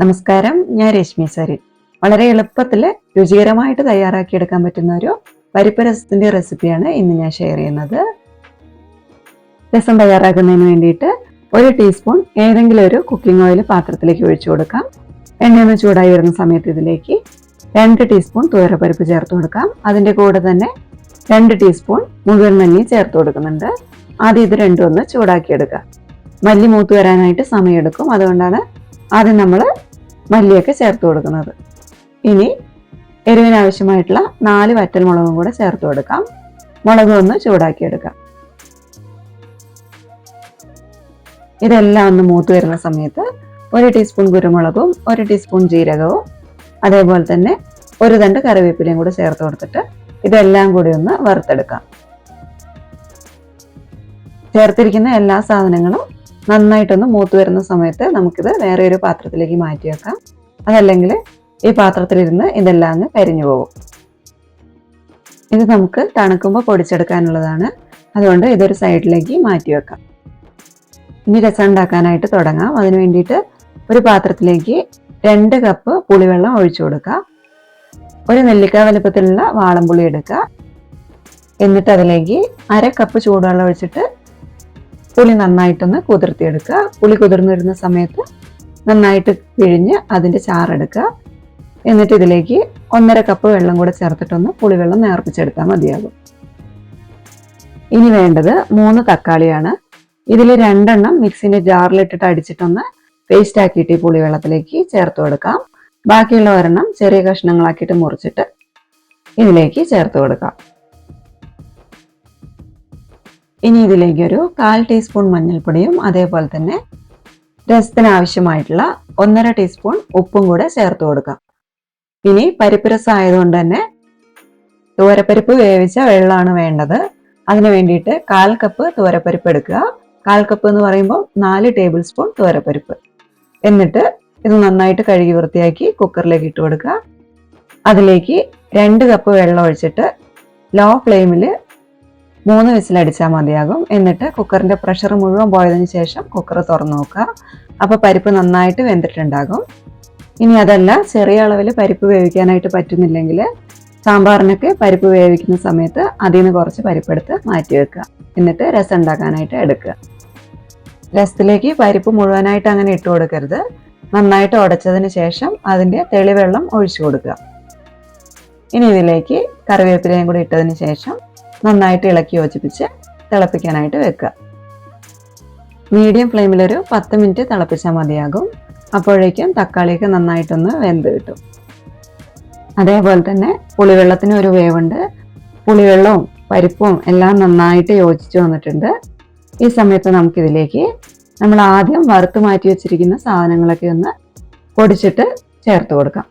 നമസ്കാരം. ഞാൻ രശ്മി സരി വളരെ എളുപ്പത്തിൽ രുചികരമായിട്ട് തയ്യാറാക്കിയെടുക്കാൻ പറ്റുന്ന ഒരു പരിപ്പ് രസത്തിന്റെ റെസിപ്പിയാണ് ഇന്ന് ഞാൻ ഷെയർ ചെയ്യുന്നത്. രസം തയ്യാറാക്കുന്നതിന് വേണ്ടിയിട്ട് ഒരു ടീസ്പൂൺ ഏതെങ്കിലും ഒരു കുക്കിംഗ് ഓയിൽ പാത്രത്തിലേക്ക് ഒഴിച്ചു കൊടുക്കാം. എണ്ണയൊന്ന് ചൂടായി വരുന്ന സമയത്ത് ഇതിലേക്ക് രണ്ട് ടീസ്പൂൺ തുവരപ്പരിപ്പ് ചേർത്ത് കൊടുക്കാം. അതിന്റെ കൂടെ തന്നെ രണ്ട് ടീസ്പൂൺ മുഴുവൻ മല്ലി ചേർത്ത് കൊടുക്കുന്നുണ്ട്. ആദ്യം ഇത് രണ്ടും ഒന്ന് ചൂടാക്കിയെടുക്കുക. മല്ലി മൂത്ത് വരാനായിട്ട് സമയമെടുക്കും. അതുകൊണ്ടാണ് ആദ്യം നമ്മൾ മല്ലിയൊക്കെ ചേർത്ത് കൊടുക്കുന്നത്. ഇനി എരിവിനാവശ്യമായിട്ടുള്ള നാല് വറ്റൽ മുളകും കൂടെ ചേർത്ത് കൊടുക്കാം. മുളക് ഒന്ന് ചൂടാക്കിയെടുക്കാം ഇതെല്ലാം ഒന്ന് മൂത്ത് വരുന്ന സമയത്ത് ഒരു ടീസ്പൂൺ കുരുമുളകും ഒരു ടീസ്പൂൺ ജീരകവും അതേപോലെ തന്നെ ഒരു തണ്ട് കറിവേപ്പിലയും കൂടെ ചേർത്ത് കൊടുത്തിട്ട് ഇതെല്ലാം കൂടി ഒന്ന് വറുത്തെടുക്കാം. ചേർത്തിരിക്കുന്ന എല്ലാ സാധനങ്ങളും നന്നായിട്ടൊന്ന് മൂത്ത് വരുന്ന സമയത്ത് നമുക്കിത് വേറെ ഒരു പാത്രത്തിലേക്ക് മാറ്റി വെക്കാം. അതല്ലെങ്കിൽ ഈ പാത്രത്തിലിരുന്ന് ഇതെല്ലാം അങ്ങ് കരിഞ്ഞു പോകും. ഇത് നമുക്ക് തണുക്കുമ്പോൾ പൊടിച്ചെടുക്കാനുള്ളതാണ്. അതുകൊണ്ട് ഇതൊരു സൈഡിലേക്ക് മാറ്റി വെക്കാം. ഇനി രസം ഉണ്ടാക്കാനായിട്ട് തുടങ്ങാം. അതിന് വേണ്ടിയിട്ട് ഒരു പാത്രത്തിലേക്ക് രണ്ട് കപ്പ് പുളിവെള്ളം ഒഴിച്ചു കൊടുക്കുക. ഒരു നെല്ലിക്ക വലുപ്പത്തിലുള്ള വാളംപുളി എടുക്കുക. എന്നിട്ട് അതിലേക്ക് അര കപ്പ് ചൂടുവെള്ളം ഒഴിച്ചിട്ട് പുളി നന്നായിട്ടൊന്ന് കുതിർത്തിയെടുക്കുക. പുളി കുതിർന്നു വരുന്ന സമയത്ത് നന്നായിട്ട് പിഴിഞ്ഞ് അതിന്റെ ചാറെടുക്കുക. എന്നിട്ട് ഇതിലേക്ക് ഒന്നര കപ്പ് വെള്ളം കൂടെ ചേർത്തിട്ടൊന്ന് പുളിവെള്ളം നേർപ്പിച്ചെടുത്താൽ മതിയാകും. ഇനി വേണ്ടത് മൂന്ന് തക്കാളിയാണ്. ഇതിൽ രണ്ടെണ്ണം മിക്സിന്റെ ജാറിലിട്ടിട്ട് അടിച്ചിട്ടൊന്ന് പേസ്റ്റ് ആക്കിയിട്ട് ഈ പുളിവെള്ളത്തിലേക്ക് ചേർത്ത് കൊടുക്കാം. ബാക്കിയുള്ള ഒരെണ്ണം ചെറിയ കഷ്ണങ്ങളാക്കിയിട്ട് മുറിച്ചിട്ട് ഇതിലേക്ക് ചേർത്ത് കൊടുക്കാം. ഇനി ഇതിലേക്ക് ഒരു കാൽ ടീസ്പൂൺ മഞ്ഞൾപ്പൊടിയും അതേപോലെ തന്നെ രസത്തിന് ആവശ്യമായിട്ടുള്ള ഒന്നര ടീസ്പൂൺ ഉപ്പും കൂടെ ചേർത്ത് കൊടുക്കാം. ഇനി പരിപ്പ് രസം ആയതുകൊണ്ട് തന്നെ തുവരപ്പരിപ്പ് വേവിച്ച വെള്ളമാണ് വേണ്ടത്. അതിന് വേണ്ടിയിട്ട് കാൽ കപ്പ് തുവരപ്പരിപ്പ് എടുക്കുക. കാൽ കപ്പ് എന്ന് പറയുമ്പോൾ നാല് ടേബിൾ സ്പൂൺ തുവരപ്പരിപ്പ്. എന്നിട്ട് ഇത് നന്നായിട്ട് കഴുകി വൃത്തിയാക്കി കുക്കറിലേക്ക് ഇട്ട് കൊടുക്കുക. അതിലേക്ക് രണ്ട് കപ്പ് വെള്ളം ഒഴിച്ചിട്ട് ലോ ഫ്ലെയിമിൽ മൂന്ന് വിസിലടിച്ചാൽ മതിയാകും. എന്നിട്ട് കുക്കറിന്റെ പ്രഷർ മുഴുവൻ പോയതിന് ശേഷം കുക്കർ തുറന്നു നോക്കുക. അപ്പോൾ പരിപ്പ് നന്നായിട്ട് വെന്തിട്ടുണ്ടാകും. ഇനി അതല്ല ചെറിയ അളവിൽ പരിപ്പ് വേവിക്കാനായിട്ട് പറ്റുന്നില്ലെങ്കിൽ സാമ്പാറിനൊക്കെ പരിപ്പ് വേവിക്കുന്ന സമയത്ത് അതിൽ നിന്ന് കുറച്ച് പരിപ്പെടുത്ത് മാറ്റി വെക്കുക. എന്നിട്ട് രസം ഉണ്ടാക്കാനായിട്ട് എടുക്കുക. രസത്തിലേക്ക് പരിപ്പ് മുഴുവനായിട്ട് അങ്ങനെ ഇട്ട് കൊടുക്കരുത്. നന്നായിട്ട് ഉടച്ചതിന് ശേഷം അതിന്റെ തെളിവെള്ളം ഒഴിച്ചു കൊടുക്കുക. ഇനി ഇതിലേക്ക് കറിവേപ്പിലയും കൂടി ഇട്ടതിന് ശേഷം നന്നായിട്ട് ഇളക്കി യോജിപ്പിച്ച് തിളപ്പിക്കാനായിട്ട് വെക്കുക. മീഡിയം ഫ്ലെയിമിലൊരു പത്ത് മിനിറ്റ് തിളപ്പിച്ചാൽ മതിയാകും. അപ്പോഴേക്കും തക്കാളിയൊക്കെ നന്നായിട്ടൊന്ന് വെന്ത് കിട്ടും. അതേപോലെ തന്നെ പുളിവെള്ളത്തിന് ഒരു വേവുണ്ട്. പുളിവെള്ളവും പരിപ്പും എല്ലാം നന്നായിട്ട് യോജിച്ച് വന്നിട്ടുണ്ട്. ഈ സമയത്ത് നമുക്കിതിലേക്ക് നമ്മൾ ആദ്യം വറുത്ത് മാറ്റി വെച്ചിരിക്കുന്ന സാധനങ്ങളൊക്കെ ഒന്ന് പൊടിച്ചിട്ട് ചേർത്ത് കൊടുക്കാം.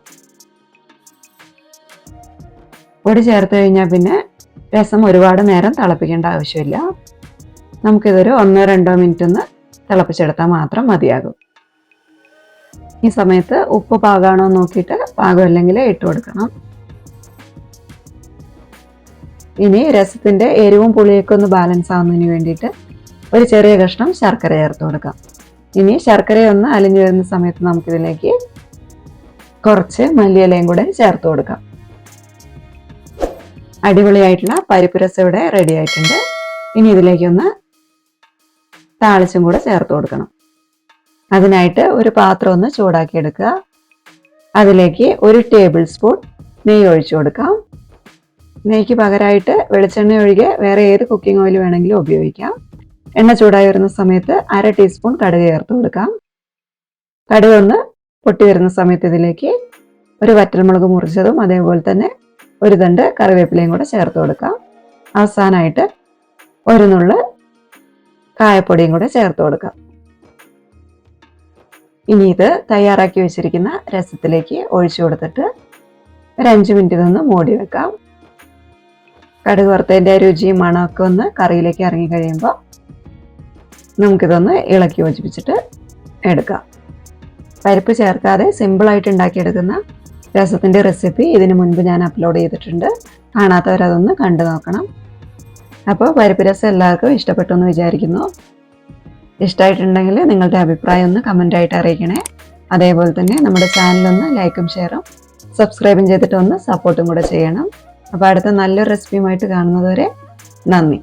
പൊടി ചേർത്ത് കഴിഞ്ഞാൽ പിന്നെ രസം ഒരുപാട് നേരം തിളപ്പിക്കേണ്ട ആവശ്യമില്ല. നമുക്കിതൊരു ഒന്നോ രണ്ടോ മിനിറ്റ് ഒന്ന് തിളപ്പിച്ചെടുത്താൽ മാത്രം മതിയാകും. ഈ സമയത്ത് ഉപ്പ് പാകമാണോ നോക്കിയിട്ട് പാകമല്ലെങ്കിൽ ഇട്ട് കൊടുക്കണം. ഇനി രസത്തിന്റെ എരിവും പുളിയൊക്കെ ഒന്ന് ബാലൻസ് ആവുന്നതിന് വേണ്ടിയിട്ട് ഒരു ചെറിയ കഷ്ണം ശർക്കര ചേർത്ത് കൊടുക്കാം. ഇനി ശർക്കര ഒന്ന് അലിഞ്ഞു വരുന്ന സമയത്ത് നമുക്കിതിലേക്ക് കുറച്ച് മല്ലിയിലയും കൂടെ ചേർത്ത് കൊടുക്കാം. അടിപൊളിയായിട്ടുള്ള പരിപ്പ് രസം ഇവിടെ റെഡി ആയിട്ടുണ്ട്. ഇനി ഇതിലേക്കൊന്ന് താളിച്ചും കൂടെ ചേർത്ത് കൊടുക്കണം. അതിനായിട്ട് ഒരു പാത്രം ഒന്ന് ചൂടാക്കി എടുക്കുക. അതിലേക്ക് ഒരു ടേബിൾ സ്പൂൺ നെയ്യ് ഒഴിച്ചു കൊടുക്കാം. നെയ്ക്ക് പകരമായിട്ട് വെളിച്ചെണ്ണ ഒഴികെ വേറെ ഏത് കുക്കിംഗ് ഓയിൽ വേണമെങ്കിലും ഉപയോഗിക്കാം. എണ്ണ ചൂടായി വരുന്ന സമയത്ത് അര ടീസ്പൂൺ കടുക് ചേർത്ത് കൊടുക്കാം. കടുക് ഒന്ന് പൊട്ടി വരുന്ന സമയത്ത് ഇതിലേക്ക് ഒരു വറ്റൽമുളക് മുറിച്ചതും അതേപോലെ തന്നെ ഒരു തണ്ട് കറിവേപ്പിലയും കൂടെ ചേർത്ത് കൊടുക്കാം. അവസാനമായിട്ട് ഒരു നുള്ള് കായപ്പൊടിയും കൂടെ ചേർത്ത് കൊടുക്കാം. ഇനി ഇത് തയ്യാറാക്കി വെച്ചിരിക്കുന്ന രസത്തിലേക്ക് ഒഴിച്ചു കൊടുത്തിട്ട് ഒരു അഞ്ച് മിനിറ്റ് ഇതൊന്ന് മൂടി വെക്കാം. കടുക് വറുത്തതിന്റെ രുചിയും മണമൊക്കെ ഒന്ന് കറിയിലേക്ക് ഇറങ്ങി കഴിയുമ്പോൾ നമുക്കിതൊന്ന് ഇളക്കി യോജിപ്പിച്ചിട്ട് എടുക്കാം. പരിപ്പ് ചേർക്കാതെ സിമ്പിളായിട്ട് ഉണ്ടാക്കിയെടുക്കുന്ന രസത്തിന്റെ റെസിപ്പി ഇതിനു മുൻപ് ഞാൻ അപ്ലോഡ് ചെയ്തിട്ടുണ്ട്. കാണാത്തവരതൊന്ന് കണ്ടു നോക്കണം. അപ്പോൾ പരിപ്പ് രസം എല്ലാവർക്കും ഇഷ്ടപ്പെട്ടു എന്ന് വിചാരിക്കുന്നു. ഇഷ്ടമായിട്ടുണ്ടെങ്കിൽ നിങ്ങളുടെ അഭിപ്രായം ഒന്ന് കമന്റായിട്ട് അറിയിക്കണേ. അതേപോലെ തന്നെ നമ്മുടെ ചാനലൊന്ന് ലൈക്കും ഷെയറും സബ്സ്ക്രൈബും ചെയ്തിട്ട് ഒന്ന് സപ്പോർട്ടും കൂടെ ചെയ്യണം. അപ്പോൾ അടുത്ത നല്ലൊരു റെസിപ്പിയുമായിട്ട് കാണുന്നതുവരെ നന്ദി.